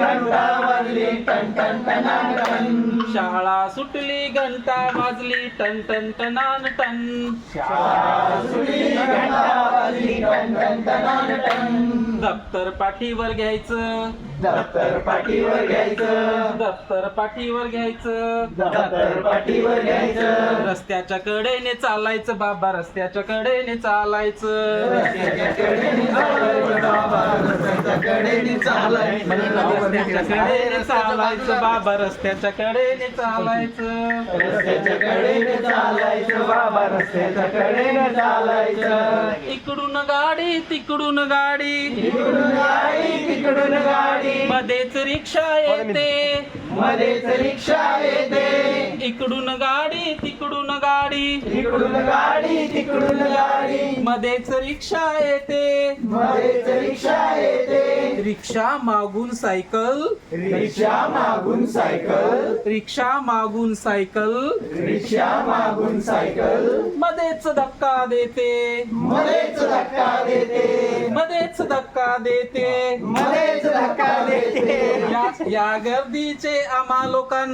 घंटा वाजली ton ton टनान ton. शाळा सुटली घंटा वाजली टन टन टनान टन. शाळा सुटली घंटा वाजली टन टन टनान टन. दप्तर पाठीवर घ्यायचं. दप्तर पाठीवर घ्यायचं. दप्तर पाठीवर घ्यायचं. दप्तर पाठीवर घ्यायचं. रस्त्याच्या कडेने चालायचं बाबा रस्त्याच्या कडेने चालायचं. रस्त्याच्या कडेने चालायचं बाबा रस्त्याच्या कडेने चालायचं रस्त्याच्या कडेने चालायचं बाबा रस्त्याच्या कडेने चालायचं रस्त्याच्या कडेने चालायचं बाबा रस्त्याच्या कडेने चालायचं इकडून गाडी तिकडून गाडी. इकडून गाडी तिकडून गाडी. मध्येच रिक्षा येते. मध्येच रिक्षा येते. इकडून गाडी तिकडून गाडी. इकडून गाडी तिकडून गाडी. मध्येच रिक्षा येते. मध्येच रिक्षा येते. रिक्षा मागून सायकल. रिक्षा मागून सायकल. रिक्षा मागून सायकल. रिक्षा मागून सायकल. मध्येच धक्का देते. मध्येच धक्का देते. मध्येच धक्का देते. मध्येच धक्का देते. या- या गर्दीचे आम्हा लोकांना